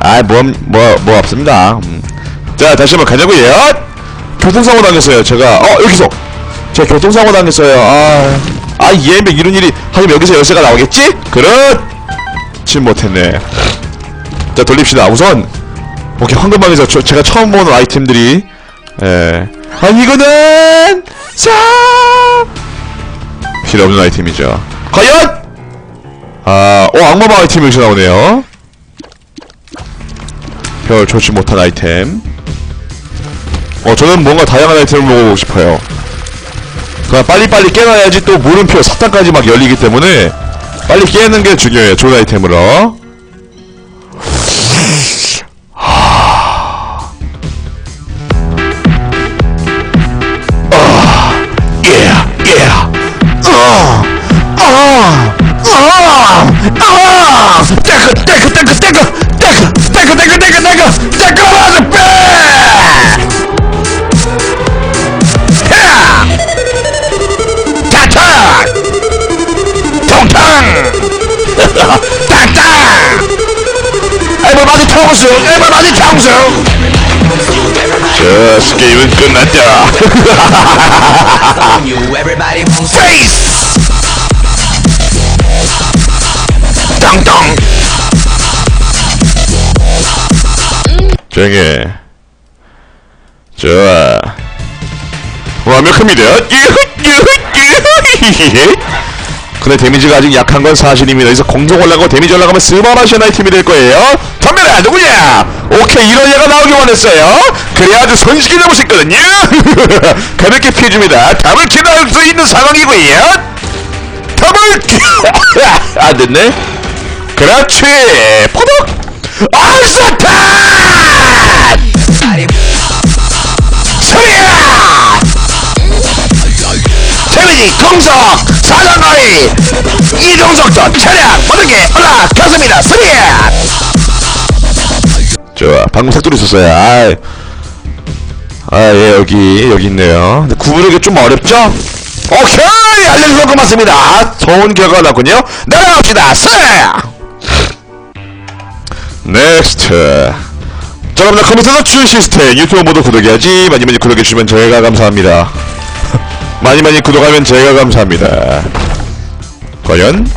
아, 뭐, 뭐, 뭐 없습니다. 음. 자, 다시 한번 가자고요. 교통사고 당했어요. 제가, 어, 여기서. 제가 교통사고 당했어요. 아, 아, 이엠백 이런 일이, 하지만 여기서 열쇠가 나오겠지? 그렇지 못했네. 자, 돌립시다. 우선, 오케이, 황금방에서 저, 제가 처음 보는 아이템들이, 예. 아, 이거는, 자, 필요 없는 아이템이죠. 과연! 아, 어, 악마방 아이템이 여기서 나오네요. 별 좋지 못한 아이템. 어, 저는 뭔가 다양한 아이템을 먹어보고 싶어요. 그냥 빨리빨리 깨놔야지 또 물음표 사탕까지 막 열리기 때문에 빨리 깨는 게 중요해요. 좋은 아이템으로. 저 게임은 끝났다. 페이스! 땅땅! 조용해. 좋아. 완벽합니다. 근데 데미지가 아직 약한 건 사실입니다. 여기서 공성 올라가고 데미지 올라가면 스마라시한 아이템이 될 거예요. 덤벼라 누구냐? 오케이 이런 얘가 나오기 원했어요. 그래야 아주 손쉽게 잡을 수 있거든요. 가볍게 피해줍니다. 답을 기다릴 수 있는 상황이고요. 답을 안 됐네. 그렇지. 포덕. 알사탄. 소리야! 데미지 공석 사장거리 이동속도 차량 모든 게 올라갔습니다. 소리야! 좋아 방금 색돌이 있었어요. 아이. 아예 여기 여기 있네요. 근데 구부르기 좀 어렵죠? 오케이! 알려주셔서 고맙습니다. 좋은 결과가 났군요. 날아갑시다. 스 넥스트 자 그럼 컴퓨터는 준 시스템 유튜브 모두 구독해야지. 많이 많이 구독해주시면 저희가 감사합니다 많이 많이 구독하면 제가 감사합니다. 과연?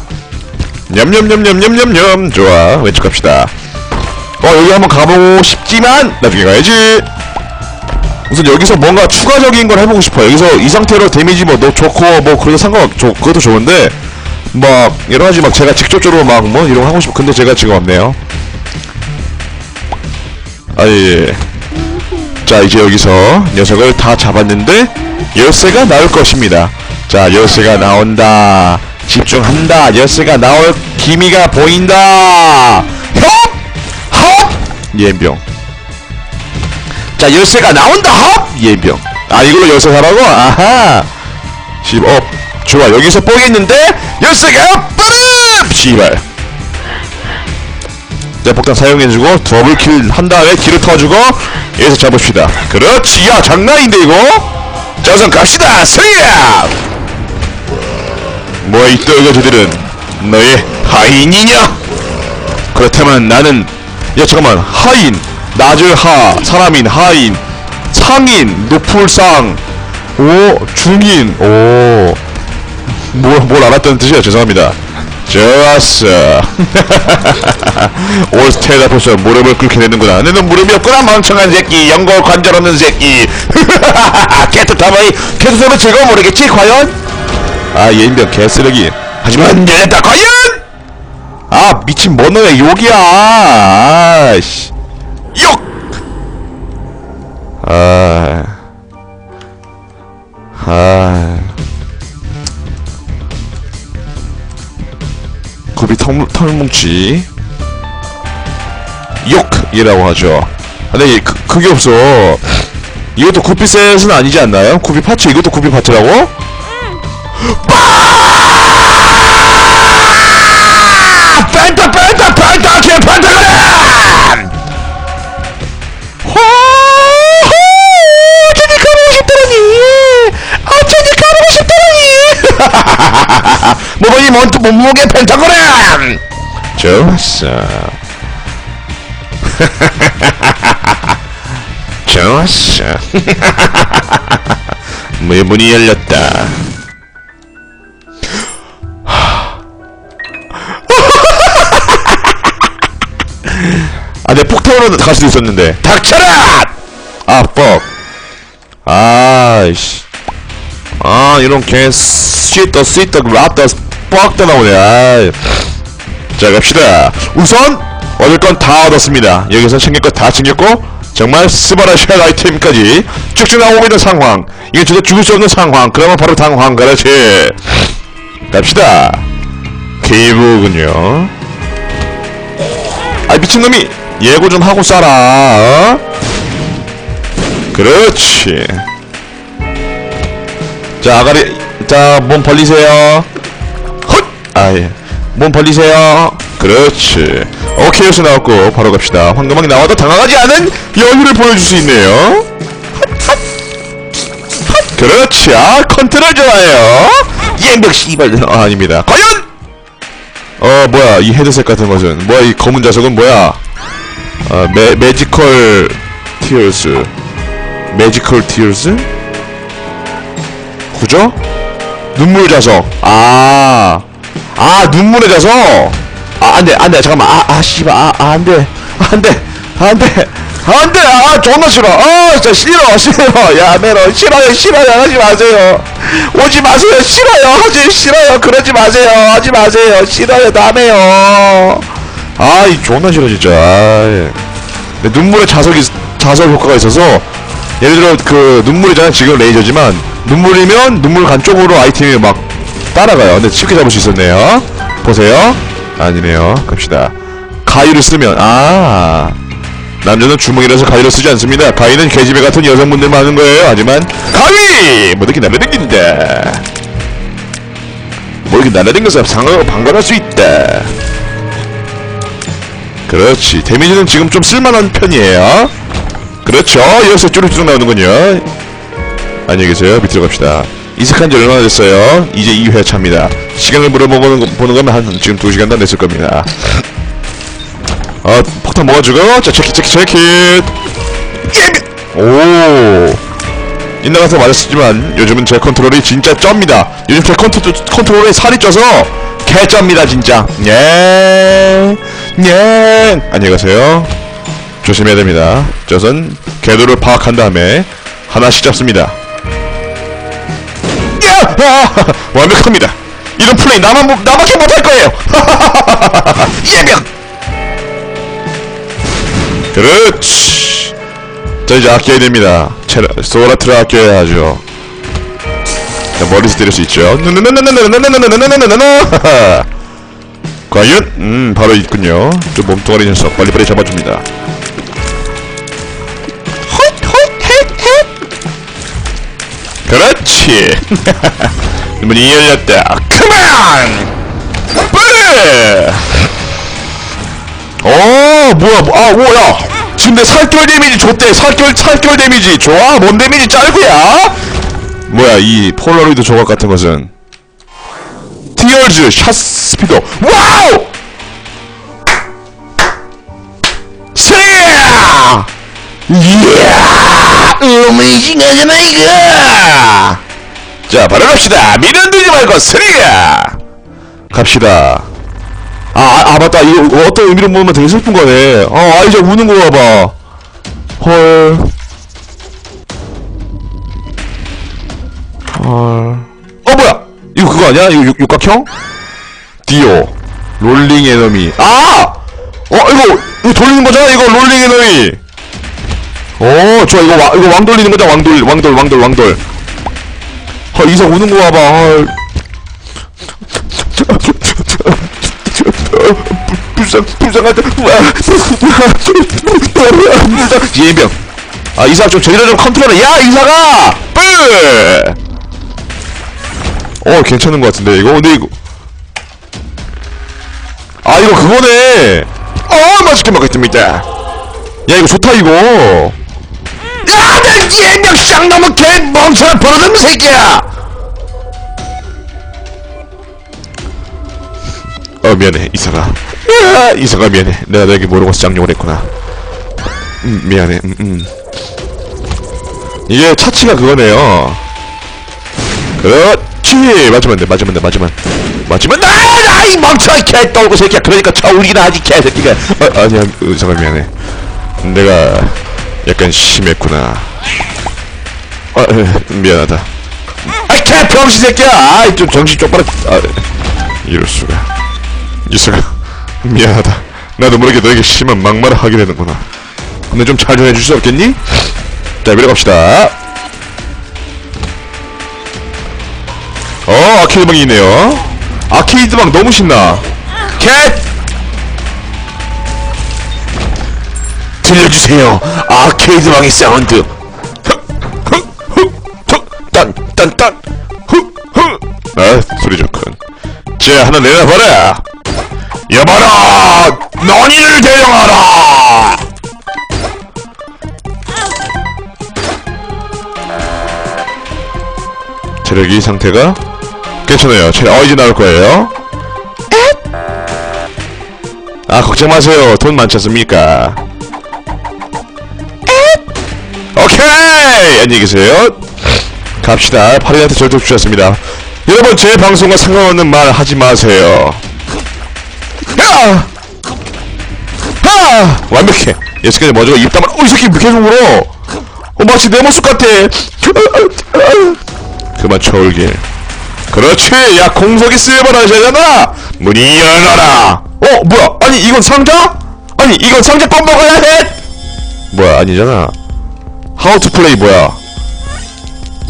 냠냠냠냠냠냠냠. 좋아 왼쪽 갑시다. 어 여기 한번 가보고 싶지만 나중에 가야지. 우선 여기서 뭔가 추가적인 걸 해보고 싶어요. 여기서 이 상태로 데미지 뭐 너 좋고 뭐 그래도 상관 조, 그것도 좋은데 막 여러 가지 막 제가 직접적으로 막 뭐 이런 거 하고 싶어 근데 제가 지금 없네요. 아예 자 이제 여기서 녀석을 다 잡았는데 열쇠가 나올 것입니다. 자 열쇠가 나온다. 집중한다. 열쇠가 나올 기미가 보인다. 협! 헙! 예병. 자 열쇠가 나온다. 헙! 예병. 아 이걸로 열쇠 사라고? 아하. 집업 좋아. 여기서 뽀겠는데 열쇠가 빠름 씨발. 자 폭탄 사용해주고 더블킬 한 다음에 뒤로 터주고 여기서 잡읍시다. 그렇지. 야 장난인데 이거? 자 우선 갑시다. 서야! 뭐야 이 떨거지들은? 너의 하인이냐? 그렇다면 나는 야 잠깐만. 하인. 낮을 하 사람인 하인. 상인 높을 상오 중인. 오뭘 뭘 알았다는 뜻이야? 죄송합니다 좋았어. 올스테다 벌써 무릎을 꿇게 되는구나. 너는 무릎이 없구나 멍청한 새끼. 연골 관절 없는 새끼. 개트타머이 개트타머 즐거워 모르겠지 과연? 아 예인병 개쓰레기. 하지만 열렸다 과연? 아 미친 뭐너야 욕이야. 아씨. 욕! 아, 아, 털, 털뭉치 욕이라고 하죠. 근데 그, 그게 없어. 이것도 구피셋은 아니지 않나요? 구피 파츠 이것도 구피 파츠라고? 모바일 몬트 몸무게 펜타그램! 좋았어. 좋았어. 문- 문이 열렸다. 아, 내 폭탄으로 갈 수도 있었는데. 닥쳐라! 아, 뻑. 아이씨. 아, 이런 개, 스위터, 랍더, 뻑다 나오네, 아이. 자, 갑시다. 우선, 얻을 건 다 얻었습니다. 여기서 챙길 거다 챙겼고, 정말 스바라시한 아이템까지 쭉쭉 나오고 있는 상황. 이게 진짜 죽을 수 없는 상황. 그러면 바로 당황, 그렇지. 갑시다. 케이브군요. 아, 미친놈이 예고 좀 하고 싸라, 어? 그렇지. 자, 아가리, 자, 몸 벌리세요. 헛! 아, 예. 몸 벌리세요. 그렇지. 오케이, 여기서 나왔고, 바로 갑시다. 황금왕이 나와도 당황하지 않은 여유를 보여줄 수 있네요. 그렇지. 아, 컨트롤 좋아요. 옌벽 씨발. 아, 아닙니다. 과연! 어, 뭐야, 이 헤드셋 같은 것은. 뭐야, 이 검은 자석은 뭐야? 아, 매, 매지컬 티어스. 매지컬 티어스? 그죠? 눈물 자석. 아. 아, 눈물의 자석. 아, 안 돼, 안 돼. 잠깐만. 아, 아, 씨발. 아, 아, 안 돼. 안 돼. 안 돼. 안 돼. 아, 존나 싫어. 아, 진짜 싫어. 싫어. 야, 메로. 싫어요. 싫어요. 하지 마세요. 오지 마세요. 싫어요. 하지 싫어요. 그러지 마세요. 하지 마세요. 싫어요. 남해요. 아, 이 존나 싫어, 진짜. 아이. 눈물의 자석이, 자석 효과가 있어서, 예를 들어, 그, 눈물이잖아. 지금 레이저지만, 눈물이면 눈물 간 쪽으로 아이템이 막 따라가요. 근데 쉽게 잡을 수 있었네요. 보세요. 아니네요. 갑시다. 가위를 쓰면, 아. 남자는 주먹이라서 가위를 쓰지 않습니다. 가위는 계집애 같은 여성분들만 하는 거예요. 하지만, 가위! 뭐 이렇게 날라다닌다. 뭐 이렇게 날라다니면서 상어가 방관할 수 있다. 그렇지. 데미지는 지금 좀 쓸만한 편이에요. 그렇죠. 여기서 쭈룩쭈룩 나오는군요. 안녕히 계세요. 밑으로 갑시다. 이색한 지 얼마나 됐어요? 이제 2회 차입니다. 시간을 물어보는 거, 보는 거면 한 지금 2시간 다 됐을 겁니다. 어, 폭탄 먹어주고, 자, 체킷, 체킷, 체킷! 예! 오! 인나가서 맞았지만 요즘은 제 컨트롤이 진짜 쩝니다. 요즘 제 컨트, 컨트롤에 살이 쪄서 개쩝니다, 진짜. 예, 예. 안녕히 가세요. 조심해야 됩니다. 저선 궤도를 파악한 다음에 하나씩 잡습니다. 완벽합니다. 이런 플레이 나만 못, 나밖에 못할 거예요. 예명 그렇지. 자 이제 아껴야 됩니다. 체라, 소라트를 아껴야 하죠. 자 머리에서 때릴 수 있죠. 과연? 음 바로 있군요. 좀 몸뚱아리 녀석 빨리빨리 잡아줍니다. 그렇지. 문이 열렸다 그만! 빨리! 어 뭐야 뭐, 아 뭐야. 지금 내 살결 데미지 줬대. 살결 살결 데미지. 좋아? 뭔 데미지? 짤구야? 뭐야 이 폴라로이드 조각 같은 것은? 티어즈 샷 스피더. 와우! 세야 이 야 어메이징하잖아 이거. 자 바로 갑시다. 미련 들지 말고 스리야 갑시다. 아, 아, 아 맞다. 이거 어떤 의미로 보면 되게 슬픈 거네. 어 아이자 우는 거 봐봐. 헐. 헐. 어 뭐야? 이거 그거 아니야? 이거 육, 육각형? 디오. 롤링 에너미. 아! 어 이거 이거 돌리는 거잖아 이거 롤링 에너미 어 좋아. 이거 와, 이거 왕 돌리는 거잖아 왕돌 왕 돌 왕 돌 왕 돌. 아 이상 우는 거 봐봐. 헐. 불쌍 불쌍하다. 불쌍 예병. 아 이사 좀 저희를 좀 컨트롤해. 야 이사가! 뿌 어 괜찮은 것 같은데 이거? 근데 이거 아 이거 그거네. 어 맛있게 먹겠습니다. 야 이거 좋다 이거 야내 예명 쌍 너무 개 멍청한 버릇없는 새끼야 어 미안해 이사가 야, 이사가 미안해 내가 너에게 모르고 쌍욕을 했구나 음, 미안해. 음, 음. 이게 차치가 그거네요. 그렇지. 맞으면 돼. 맞으면 돼. 맞으면. 맞으면 돼. 아, 이 멍청이 개 떨고 새끼야. 그러니까 저 울기나 하지 개새끼가. 아, 아니야. 어, 잠깐 미안해. 내가 약간 심했구나. 아, 에, 미안하다. 아, 개 병신 새끼야. 아, 좀 정신 똑바로. 아, 이럴 수가. 이수가 미안하다. 나도 모르게 너에게 심한 막말을 하게 되는구나. 근데 좀잘 전해줄 수 없겠니? 자, 밀어 갑시다. 어, 아케이드방이 있네요. 아케이드방 너무 신나. 캣! 들려주세요. 아케이드방의 사운드. 딴, 딴, 딴. 흥, 아, 소리 좋군. 자, 하나 내놔봐라. 여봐라! 너니를 대령하라! 체력이 상태가 괜찮아요. 체력, 어, 이제 나올 거예요. 아, 걱정 마세요. 돈 많지 않습니까? 오케이! 안녕히 계세요. 갑시다. 파리한테 절도 주셨습니다. 여러분, 제 방송과 상관없는 말 하지 마세요. 야! 하! 완벽해. 예스까지 먼저 입 다물, 어, 이 새끼 계속 울어. 어, 마치 내 모습 같아. 그만 쳐올길. 그렇지. 야, 공석이 쓸버라잖아. 문이 열어라. 어, 뭐야? 아니, 이건 상자? 아니, 이건 상자 껌 먹어야 해! 뭐야, 아니잖아. 하우 투 플레이 뭐야?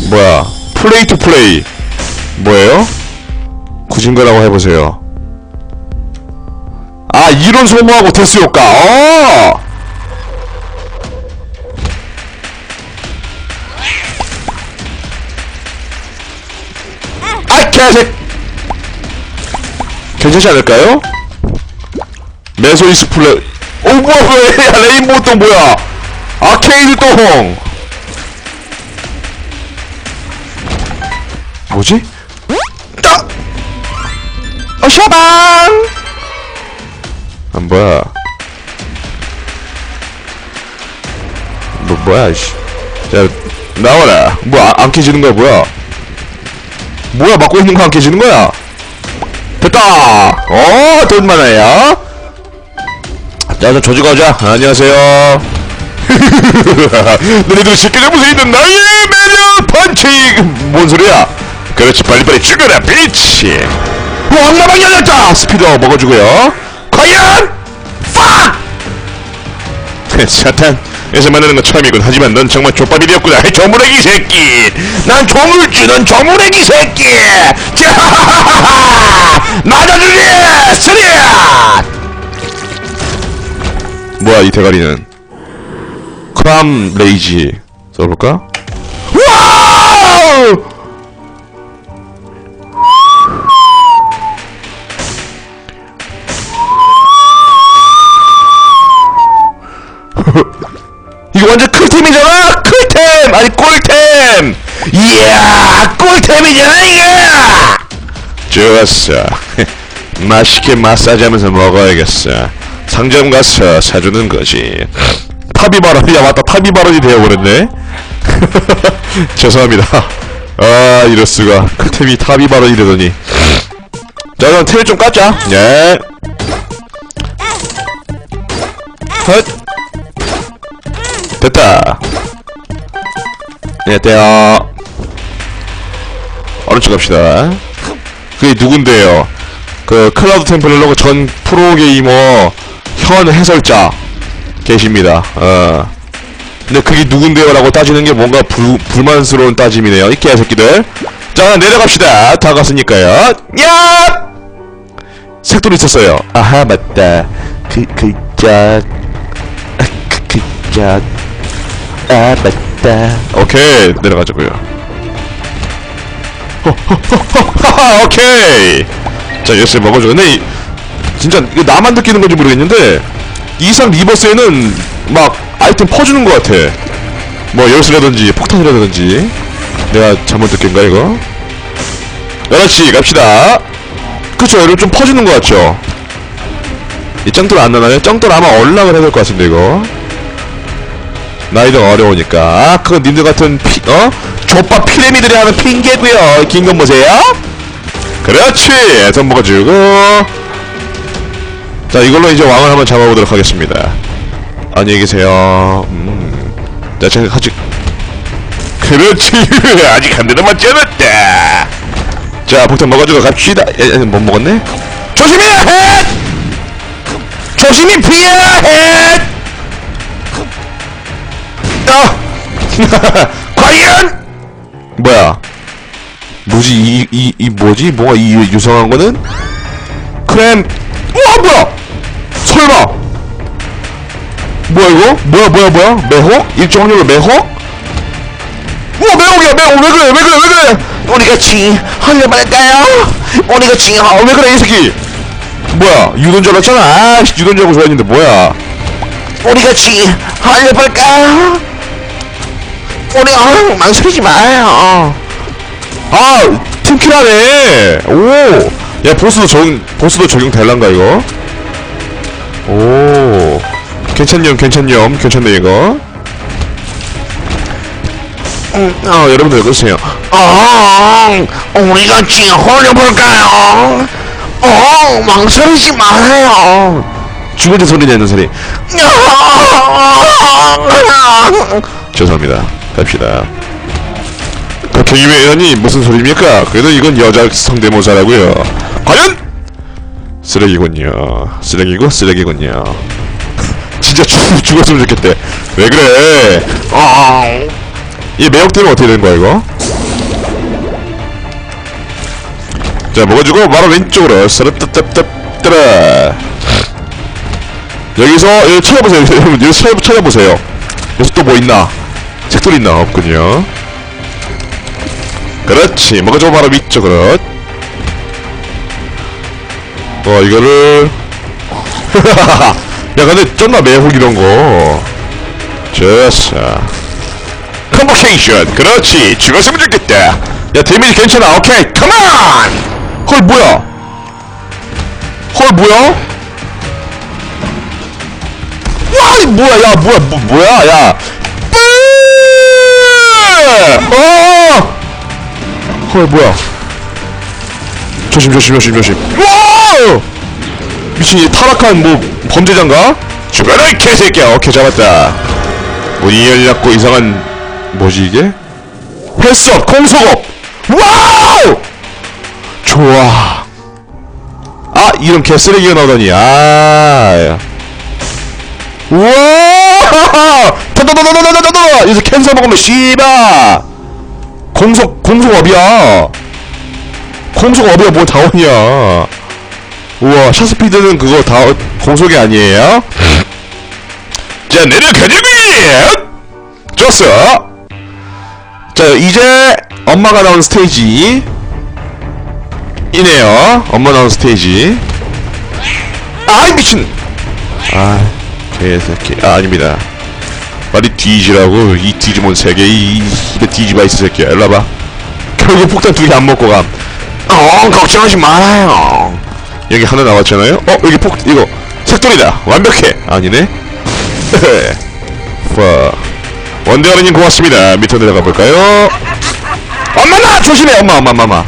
뭐야? 플레이 투 플레이. 뭐예요? 굳은 거라고 해보세요. 아, 이론 소모하고 데스 효과. 어! 아, 개색! 괜찮지 않을까요? 메소이스 플레이. 오, 뭐야, 왜, 야, 레인보우 또 뭐야? 아케이드 똥! 뭐지? 따! 어, 샤방! 아, 뭐야. 뭐, 뭐야, 씨. 자, 나와라. 뭐, 아, 안 깨지는 거야, 뭐야. 뭐야, 막고 있는 거 안 깨지는 거야? 됐다! 어, 돈 많아요. 자, 자, 조지 가자. 안녕하세요. 너희들 쉽게 잡을 수 있는 나의 매력 펀치! 뭔 소리야? 그렇지, 빨리빨리 죽여라, 비치! 어, 악마방 열렸다! 스피더 먹어주고요. 과연! 팍! 사탄, 에서 만나는 건 처음이군. 하지만 넌 정말 족밥이 되었구나. 이 조무래기 새끼! 난 조물주, 넌 조무래기 새끼! 자! 맞아주리! 스리앗! 뭐야, 이 대가리는. 크람 레이지. 써볼까? 와우! 이거 완전 클템이잖아! 클템! 아니 꿀템! 이야! 꿀템이잖아 이게! 좋았어. 맛있게 마사지하면서 먹어야겠어. 상점 가서 사주는 거지. 탑이 발언이 야 맞다 탑이 발언이 되어버렸네. 죄송합니다. 아 이럴 수가 클템이 탑이 발언이 되더니. 자 그럼 테일 좀 깎자. 네. 헛. 됐다. 네, 돼요. 오른쪽 갑시다. 그게 누군데요? 그, 클라우드 템플러고 전 프로게이머 현 해설자 계십니다. 어. 근데 그게 누군데요? 라고 따지는 게 뭔가 불, 불만스러운 따짐이네요. 이 개새끼들. 자, 내려갑시다. 다 갔으니까요. 야! 색돌이 있었어요. 아하, 맞다. 그, 그, 자. 아, 그, 그, 자. 아 맞다. 오케이 내려가자고요. 하하 오케이. 자 열쇠 먹어줘 근데 이, 진짜 이거 나만 느끼는 건지 모르겠는데 이상 리버스에는 막 아이템 퍼주는 것 같아. 뭐 열쇠라든지 폭탄이라든지. 내가 잘못 느낀가 이거? 그렇지 갑시다. 그쵸 여러분 좀 퍼주는 것 같죠? 이 짱돌 안 나나요? 짱돌 아마 얼락을 해야 될 것 같은데 이거 나이도 어려우니까. 아, 그건 님들 같은 피, 어? 족밥 피라미들이 하는 핑계고요. 긴 건 보세요. 그렇지. 돈 먹어주고. 자 이걸로 이제 왕을 한번 잡아보도록 하겠습니다. 안녕히 계세요. 음. 자 제가 아직 그렇지. 아직 한 대도 맞지 않았다. 자 폭탄 먹어주고 갑시다. 에, 에, 못 먹었네? 조심해야 해! 조심히 피해야 해 아! 과연? 뭐야? 뭐지? 이 이 이 뭐지? 뭐가 이 유- 유성한 거는? 크램. 우와 뭐야? 설마. 뭐야 이거? 뭐야 뭐야 뭐야? 매혹 일정 확률로 매혹 우와 매혹이야 매혹. 왜 그래 왜 그래 왜 그래? 우리 같이 흘려버릴까요? 우리 같이 아 왜 그래 이 새끼? 뭐야? 유돈자로 했잖아. 아 유돈자고 좋아했는데 뭐야? 우리 같이 흘려볼까 우리 어, 망설이지 마요. 아 팀킬하네. 오야 보스도 적용 보스도 적용 될란가 이거? 오. 괜찮념 괜찮념. 괜찮네 이거. 음, 어 여러분들 그러세요. 어, 우리 같이 홀려볼까요? 어, 망설이지 말아요. 죽을 때 소리 내는 소리. 죄송합니다 갑시다. 박형님의 의원이 무슨 소리입니까? 그래도 이건 여자 성대모사라고요. 과연? 쓰레기군요. 쓰레기고 쓰레기군요. 진짜 죽, 죽었으면 좋겠대. 왜 그래? 어, 이 매혹되면 어떻게 되는 거야 이거? 자 먹어주고 바로 왼쪽으로. 스르뜨뜨뜨뜨라. 여기서 여기 찾아보세요. 여러분 여기 찾아, 찾아보세요. 여기서 또 뭐 있나 책돌 있나 없군요. 그렇지. 먹어주고 바로 위쪽으로 어 이거를. 야 근데 쩐나 매혹 이런거. 좋았어. 컨버케이션 그렇지. 죽었으면 좋겠다. 야 데미지 괜찮아. 오케이. 컴온 헐 뭐야? 헐 뭐야? 와이 뭐야? 야 뭐야? 뭐, 뭐야? 야 뿌! 어! 헐 뭐야? 조심 조심 조심 조심. 와 미친 이 타락한 뭐 범죄자인가? 죽어라 이 개새끼야. 오케이 잡았다. 문이 열렸고 이상한 뭐지 이게? 헬스업 공속업 와우! 좋아. 아 이런 개쓰레기가 나오다니. 아. 우와 다다다다다다다다 여기서 캔서 먹으면 씨바 공속 공속업이야 공속업이야 뭐 다원이야 우와 샷스피드는 그거 다 공속이 아니에요? 자 내려가자고요 좋았어 자 이제 엄마가 나온 스테이지 이네요 엄마 나온 스테이지 아이 미친 아 개새끼 아 아닙니다 빨리 뒤지라고. 이 뒤지몬 세계 이, 이 이거 뒤지바 있어 새끼야. 일로 와봐. 결국 폭탄 두 개 안 먹고 감. 어, 걱정하지 말아요. 여기 하나 나왔잖아요. 어 여기 폭 이거 색돌이다. 완벽해. 아니네. 와. 원대어른님 고맙습니다. 밑으로 내려가 볼까요? 엄마 나! 조심해! 엄마 엄마 엄마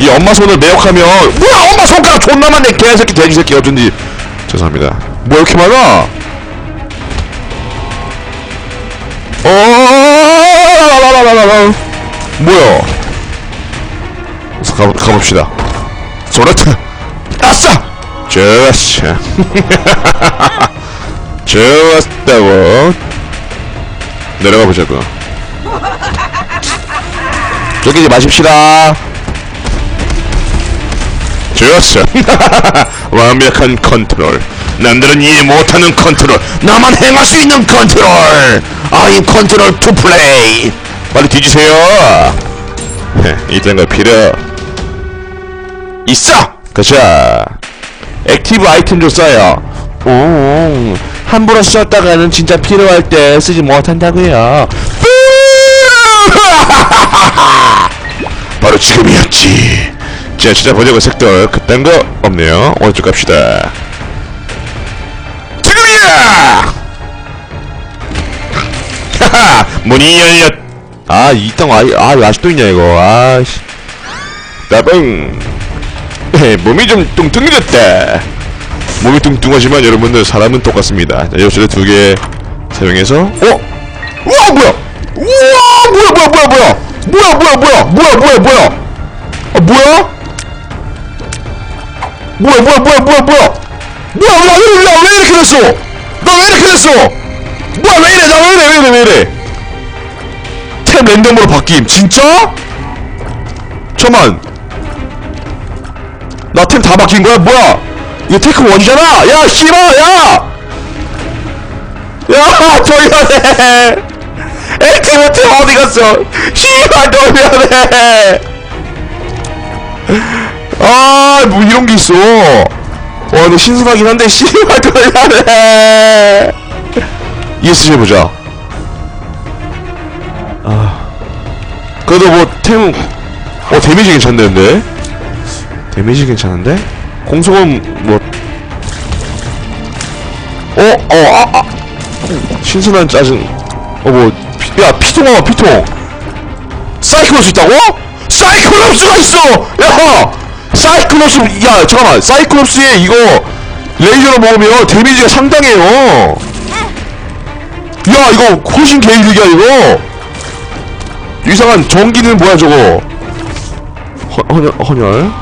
이 엄마 손을 매혹하면 뭐야 엄마 손가락 존나 많네. 개새끼 돼지새끼 어쩐지. 죄송합니다. 뭐 이렇게 많아 어 뭐야? 가, 가봅시다. 소라트 아싸 좋았어. 좋았다고. 내려가 보자고. 저기지 마십시다. 좋았어. 완벽한 컨트롤 남들은 이해 못하는 컨트롤 나만 행할 수 있는 컨트롤. 아임 컨트롤 투 플레이. 빨리 뒤지세요. 헤, 이딴 거 필요 있어! 그쵸 액티브 아이템 좀 써요. 오 함부로 썼다가는 진짜 필요할 때 쓰지 못한다고요. 바로 지금이었지. 자 찾아보자고 색돌 그딴 거 없네요. 오른쪽 갑시다 지금이야 문이 열렸 아, 이땅 아, 아, 아직도 있냐, 이거. 아씨. 따봉 에, 몸이 좀 뚱뚱해졌다. 몸이 뚱뚱하지만 여러분들 사람은 똑같습니다. 자, 요술을 두개 사용해서 어? 우와 뭐야? 우와 뭐야 뭐야 뭐야 뭐야? 뭐야 뭐야 뭐야 뭐야 뭐야 뭐야? 아 뭐야? 뭐야 뭐야 뭐야 뭐야 뭐야? 뭐야 나왜 나왜 이렇게 됐어? 나 왜 이렇게 됐어? 뭐야 왜 이래 나 왜 이래 왜 이래 왜 이래? 템 랜덤으로 바뀜 진짜? 잠만 나템다 바뀐 거야? 뭐야? 이거 테크 원이잖아! 야, 씨발, 야! 야, 돌려내! 템 어디 갔어? 씨발, 돌려내! 아, 뭐 이런 게 있어. 와, 근데 신선하긴 한데, 씨발, 돌려내! ESG 해보자. 아. 그래도 뭐, 템, 어, 데미지 괜찮은데? 데미지 괜찮은데? 공속은 뭐 어? 어? 아, 아. 신선한 짜증 어 뭐 야 피통 와 피통 사이클롭스 있다고? 사이클롭스가 있어! 야! 사이클롭스 야 잠깐만 사이클롭스에 이거 레이저로 먹으면 데미지가 상당해요 야 이거 훨씬 개이득이야 이거 이상한 전기는 뭐야 저거 허, 헌혈 헌혈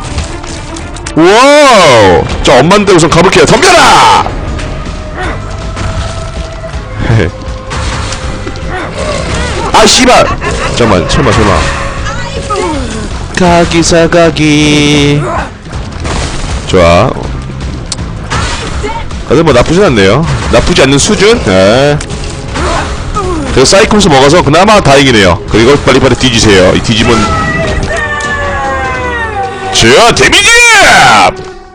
와우! 자, 엄마한테 우선 가볼게요. 덤벼라! 아, 씨발! 잠깐만, 설마, 설마. 가기, 사가기. 좋아. 다들 뭐 나쁘진 않네요. 나쁘지 않는 수준? 네. 그래서 사이클스 먹어서 그나마 다행이네요. 그리고 빨리빨리 뒤지세요. 이 뒤지면 자, 데미지!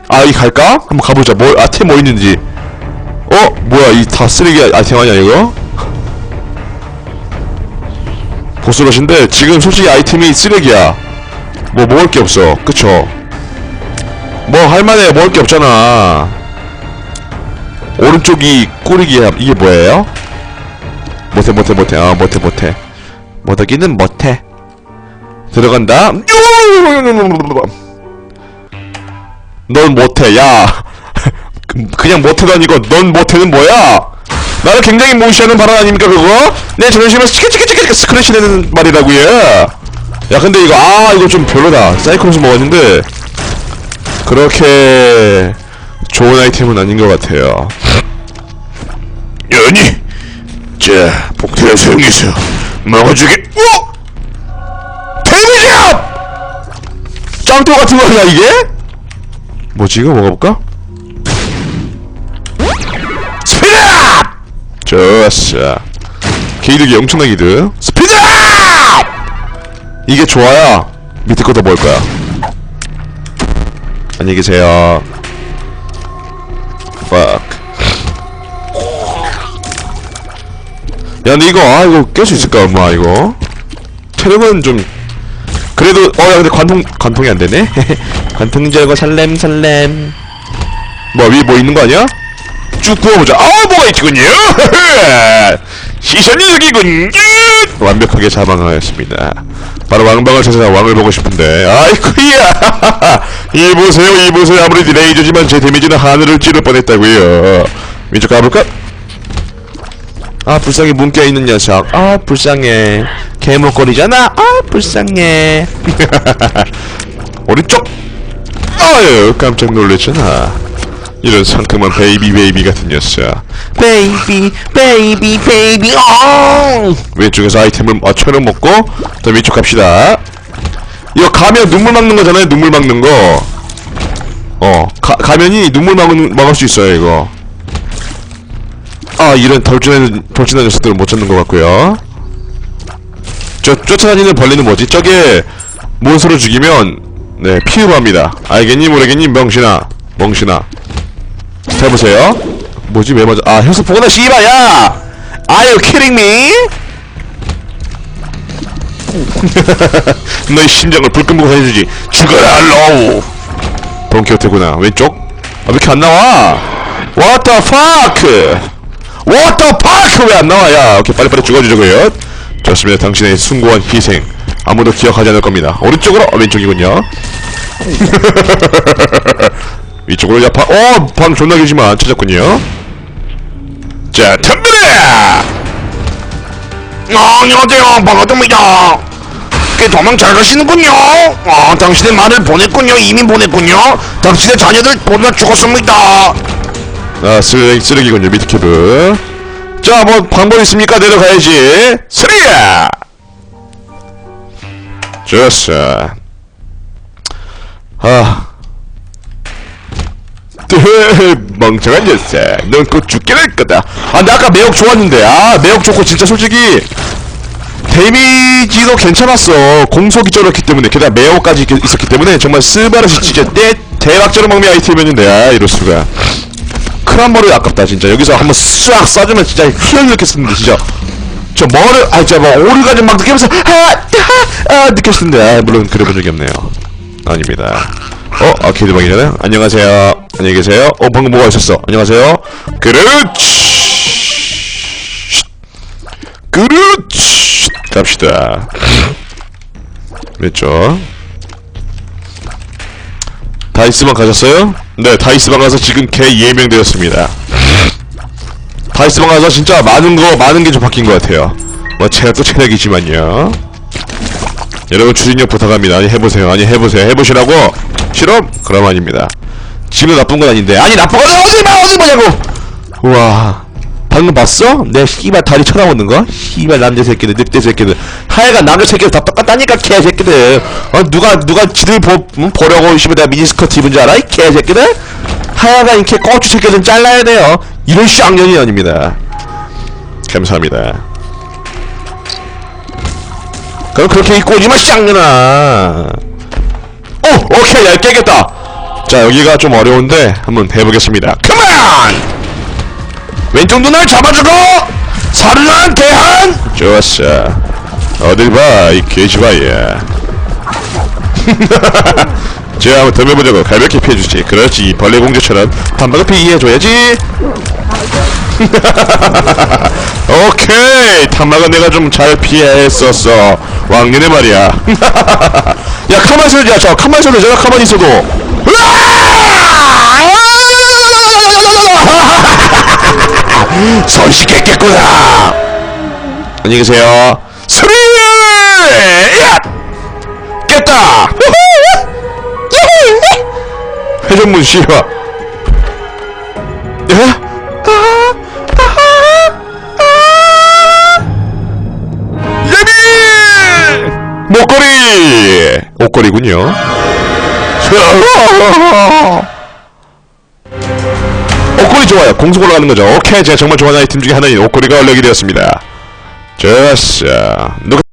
아, 이 갈까? 한번 가보자. 뭐, 아, 템 뭐 있는지. 어? 뭐야, 이 다 쓰레기 아이템 아니야, 이거? 보스러시인데, 지금 솔직히 아이템이 쓰레기야. 뭐, 먹을 게 없어. 그쵸? 뭐, 할만해. 먹을 게 없잖아. 오른쪽이 꾸리기야. 이게 뭐예요? 못해, 못해, 못해. 아, 못해, 못해. 못하기는 못해. 들어간다. 넌 못해, 야. 그냥 못해도 아니고, 넌 못해는 뭐야? 나를 굉장히 무시하는 발언 아닙니까, 그거? 내 자존심을 치키치키치키 스크래치 내는 말이라고요. 야, 근데 이거, 아, 이거 좀 별로다. 사이클로스 먹었는데, 그렇게 좋은 아이템은 아닌 것 같아요. 연이 자 복태를 사용해서 먹어주게 어? 데미지업! 짱또 같은 거야, 이게? 뭐지, 이거 먹어볼까? 스피드업! 좋았어. 게이득이 엄청난 게이득. 스피드업! 이게 좋아야 밑에 것도 먹을 거야. 안녕히 계세요. fuck. 야, 근데 이거, 아, 이거 깰 수 있을까, 엄마, 이거? 체력은 좀, 그래도, 어, 야, 근데 관통, 관통이 안 되네? 관통 제거 살렘, 살렘. 뭐, 위에 뭐 있는 거 아니야? 쭉 구워보자. 아, 뭐가 있군요! 시선이 여기군요! 완벽하게 자망하였습니다. 바로 왕방을 찾아서 왕을 보고 싶은데, 아이쿠야! 이 보세요, 이 보세요. 아무리 레이저지만 제 데미지는 하늘을 찌를 뻔했다고요. 왼쪽 가볼까? 아 불쌍해 문 껴있는 녀석. 아 불쌍해. 개목걸이잖아. 아 불쌍해. 오른쪽. 아유 깜짝 놀랐잖아 이런 상큼한 베이비 베이비 같은 녀석 베이비 베이비 베이비 어 왼쪽에서 아이템을 맞춰는 먹고 더 위쪽 갑시다 이거 가면 눈물 막는 거잖아요 눈물 막는 거어 가면이 눈물 막은, 막을 수 있어요 이거 아 이런 돌진한 돌진한 녀석들은 못 찾는 것 같고요. 저 쫓아다니는 벌레는 뭐지? 저게 몬스터를 죽이면 네 피흡합니다. 알겠니 모르겠니 멍신아 멍신아. 잘 보세요. 뭐지 왜 맞아? 아 혈수 보거나 씨발 야. Are you kidding me? 너의 심장을 불끈불끈 해주지. 죽어라 로우. 돈키호테구나. 왼쪽. 아 왜 이렇게 안 나와? What the fuck? What the fuck? 왜 안 나와? 야, 오케이, 빨리빨리 죽어주자고요. 좋습니다. 당신의 숭고한 희생 아무도 기억하지 않을 겁니다. 오른쪽으로 어, 왼쪽이군요. 위쪽으로 야파. 어, 방 존나 길지만 찾았군요. 자, 덤벼라! 어, 안녕하세요, 반갑습니다. 꽤 도망 잘 가시는군요. 아, 당신의 말을 보냈군요. 이미 보냈군요. 당신의 자녀들 모두 다 죽었습니다. 아, 쓰레기, 쓰레기군요, 미드캡은. 자, 뭐, 방법 있습니까? 내려가야지. 쓰레기야! 좋았어. 아. 뜨, 멍청한 녀석. 넌 곧 죽게 될 거다. 아, 나 아까 매혹 좋았는데. 아, 매혹 좋고, 진짜 솔직히. 데미지도 괜찮았어. 공속이 쩔었기 때문에. 게다가 매혹까지 있- 있었기 때문에. 정말 스바라시 진짜 대, 대박적인 망미 아이템이었는데. 아, 이럴 수가. 크란머리 아깝다 진짜 여기서 한번 싹 쏴주면 진짜 희열 느꼈었는데 진짜 저 뭐를 아 진짜 뭐 오르가즘 막 느끼면서 하하 느꼈을 텐데 아, 물론 그래본 적이 없네요 아닙니다 어 아케이드방이잖아요. 안녕하세요. 안녕히 계세요. 어 방금 뭐가 있었어? 안녕하세요. 그렇지. 그렇지. 갑시다. 왼쪽 다이스방 가셨어요? 네, 다이스방 가서 지금 개 예명되었습니다. 다이스방 가서 진짜 많은 거, 많은 게 좀 바뀐 것 같아요. 뭐, 체력도 체력이지만요. 여러분, 추진력 부탁합니다. 아니, 해보세요. 아니, 해보세요. 해보시라고? 실험? 그럼 아닙니다. 지금 나쁜 건 아닌데. 아니, 나쁜 건 어디 봐! 어디 보냐고! 우와. 방금 봤어? 내 씨발 다리 쳐다보는 거? 씨발 남자 새끼들, 늑대 새끼들. 하여간 남자 새끼들 다 똑같다니까, 개 새끼들. 어, 누가, 누가 지들 보, 음, 보려고, 씨발 내가 미니스커트 입은 줄 알아? 이 개 새끼들? 하여간 이렇게 고추 새끼 좀 잘라야 돼요. 이런 쌍년이 아닙니다. 감사합니다. 그럼 그렇게 입고 오지마, 쌍년아. 오! 오케이, 야, 깨겠다. 자, 여기가 좀 어려운데, 한번 해보겠습니다. 컴온! 왼쪽 눈을 잡아주고 사르난 대한 좋았어 어딜 봐이 개지바야 자 한번 더 해보자고 가볍게 피해주지 그렇지 이 벌레 공주처럼 한 방에 피해줘야지 오케이. 탐막은 내가 좀 잘 피했었어. 왕년에 말이야. 야 가만히 있어야지. 야, 저 가만히 있어도 되잖아 가만히 있어도. 손쉽게 깼구나. 안녕히 계세요. 스리! 야! 깼다. 회전문 씨와 예? 옷걸이군요 옷걸이 좋아요. 공속 올라가는 거죠. 오케이. 제가 정말 좋아하는 아이템 중에 하나인 옷걸이가 얼려게 되었습니다. 좋았어.